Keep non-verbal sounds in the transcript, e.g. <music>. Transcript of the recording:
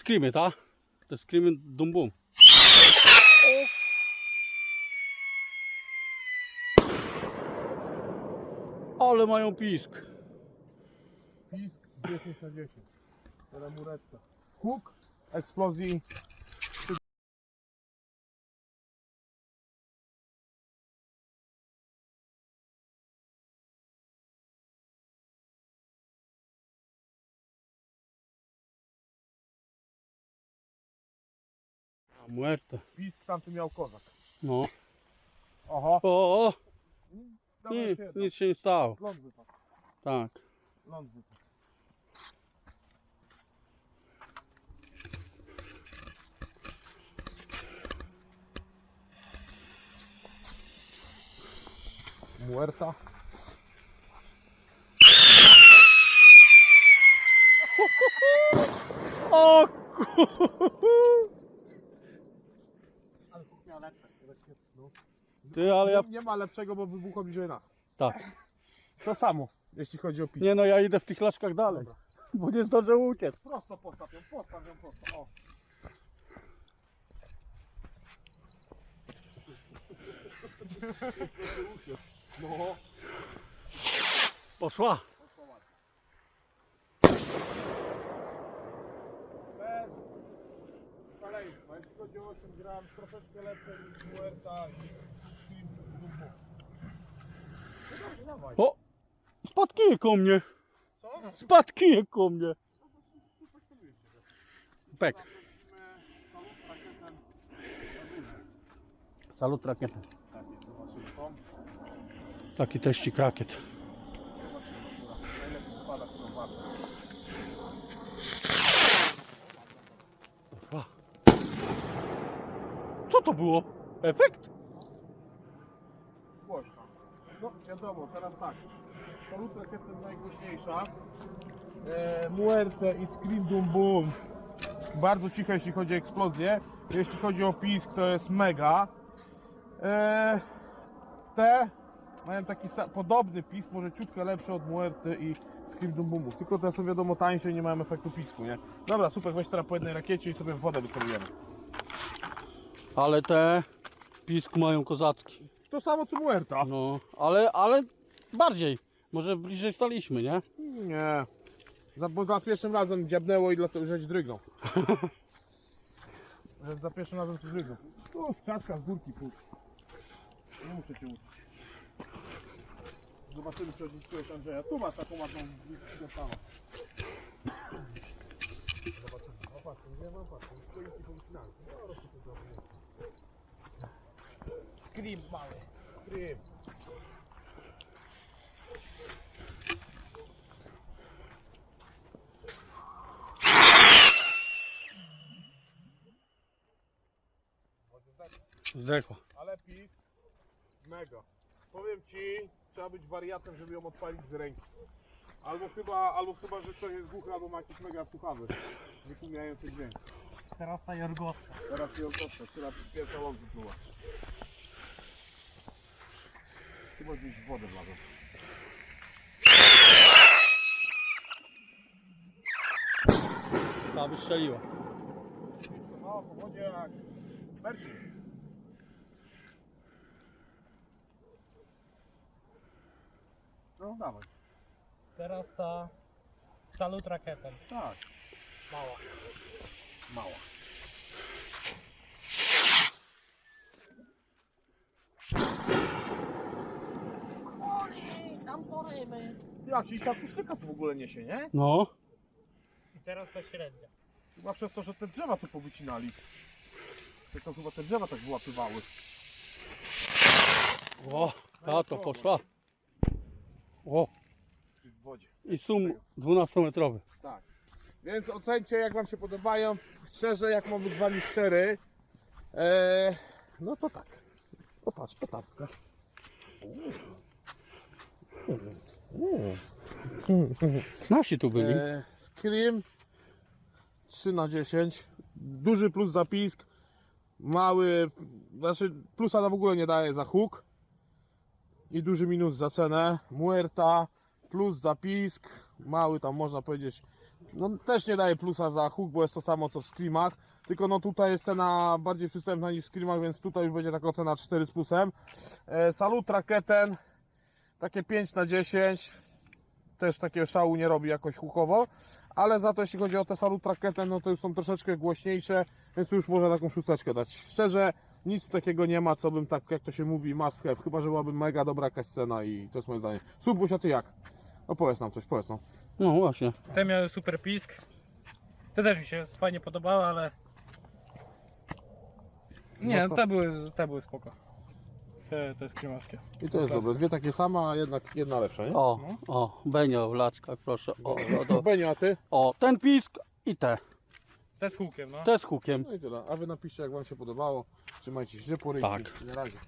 Screamy, tak? Te screamy dum bum. Ale mają pisk. Pisk 10 na 10. Teraz muretta. Huk, eksplozji. Muerta. Pisk tamty miał kozak. No. Oho. O, o, Dawaj nic, się, nic się nie stało. Ląd wypadł. Tak. Ląd wypadł. Muerta. O. <laughs> Lepsze. Ty, ale ja... Nie, nie ma lepszego, bo wybuchło bliżej nas. Tak. To samo, jeśli chodzi o pisk. Nie no, ja idę w tych laczkach dalej. Dobra. Bo nie zdążę uciec. Prosto postaw ją, postaw ją prosto. O. No, Poszła. bez szaleństwa. Jeśli chodzi o 8 gram, troszeczkę lepsze niż Muerta i dawaj. O! Spadł kijek o mnie. Co? Spadł kijek o mnie. Pek. Salut tą. Taki teścik rakiet. Co to było? Efekt? Głośno. No wiadomo, teraz tak. Salut rakieta najgłośniejsza. E, Muerte i Scream Doom Boom. Bardzo cicho jeśli chodzi o eksplozję. Jeśli chodzi o pisk to jest mega. E, te mają taki podobny pisk, może ciutkę lepszy od Muerty i Scream Doom Boomów. Tylko te są wiadomo tańsze i nie mają efektu pisku, nie? Dobra, super, weź teraz po jednej rakiecie i sobie wodę wycelujemy. Ale te pisk mają kozacki. To samo co Muerta. No, ale, ale bardziej. Może bliżej staliśmy, nie? Nie. Za, bo za pierwszym razem dziabnęło i dlatego żeś drgnął. <laughs> Że za pierwszym razem ci drgnął. Tu ciaska z górki pójdź. Nie muszę cię uczyć. Zobaczymy czy odzyskujesz Andrzeja. Tu masz taką ładną blisko sama. Zobaczymy. O patrz, nie mam patrz. Stoiki powycinane. No, rośnie coś dobrze. Scream mały. Scream. Zdechła. Ale pisk mega. Powiem ci, trzeba być wariatem, żeby ją odpalić z ręki. Albo chyba, albo chyba, że ktoś jest głuchy, albo ma jakiś mega słuchawy. Wytłumiający dźwięk. Teraz ta jorgowska. Teraz proszę, która pierwsza ląd była. Chyba gdzieś w wodę wlazła. Ta wystrzeliła. No, po wodzie jak Berci. No, dawaj. Teraz ta salut rakietem. Tak, Mała. mała. Tam są ryby. Ja, czyli ta akustyka tu w ogóle niesie, nie? No. I teraz ta średnia. Chyba przez to, że te drzewa tu powycinali. To chyba te drzewa tak wyłapywały. O, ta to poszła. O, W wodzie. i sum 12-metrowy. Tak. Więc ocencie jak wam się podobają. Szczerze, jak mam być z wami szczery. Eee, no to tak. Popatrz, petapka. Nasi tu byli. Eee, Scream 3 na 10. Duży plus za pisk. Mały, znaczy plusa nam w ogóle nie daje za huk. I duży minus za cenę. Muerta plus za pisk. Mały tam można powiedzieć no też nie daje plusa za huk, bo jest to samo co w screamach. Tylko no tutaj jest cena bardziej przystępna niż w screamach, więc tutaj już będzie taka ocena 4 z plusem. E, Salutra Keten, takie 5 na 10. Też takiego szału nie robi jakoś hukowo. Ale za to jeśli chodzi o te Salutra Keten, no to już są troszeczkę głośniejsze, więc tu już można taką szósteczkę dać. Szczerze, nic takiego nie ma, co bym tak, jak to się mówi, must have. Chyba, że byłaby mega dobra jakaś scena i to jest moje zdanie. Subuś, a ty jak? No powiedz nam coś, powiedz nam. No właśnie. Te miały super pisk. Te też mi się fajnie podobały, ale... Nie, No te były, te były spoko. Te, te skrimowskie. I to jest dobre. Dwie takie same, a jednak jedna lepsza, nie? O, o, Benio w laczkach, proszę. O, o, o, <laughs> Benio, a ty? o, ten pisk i te. Te z hukiem, no. Te z hukiem. No i tyle. A wy napiszcie, jak wam się podobało. Trzymajcie się ciepło, rynki. Tak. Na razie.